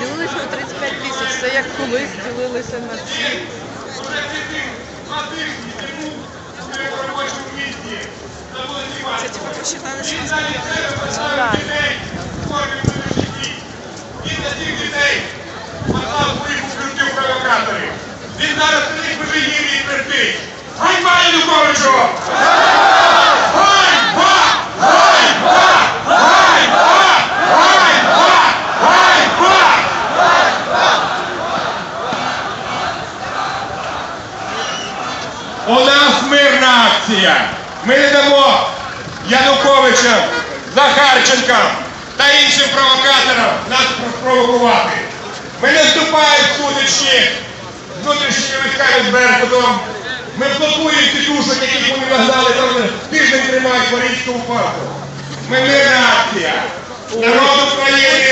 Розділилися на 35 тисяч. Це як колись ділилися на всі. Це типу посчитали, що скільки. Ну. Він цих дітей послав своїх укриттів провокаторів. Він зараз сидить в Межигір'ї і терпить. Ганьба Януковичу! Ганьба! Ганьба! Ганьба! Ганьба! Ганьба! У нас мирна акція. Ми не дамо Януковичам, Захарченкам та іншим провокаторам нас провокувати. Ми не вступаємо в сутичні з внутрішніми з Беркутом. Ми блокуємо тітушок, яких вони нагнали, там тиждень тримають в Марійському парку. Ми мирна акція. Народ України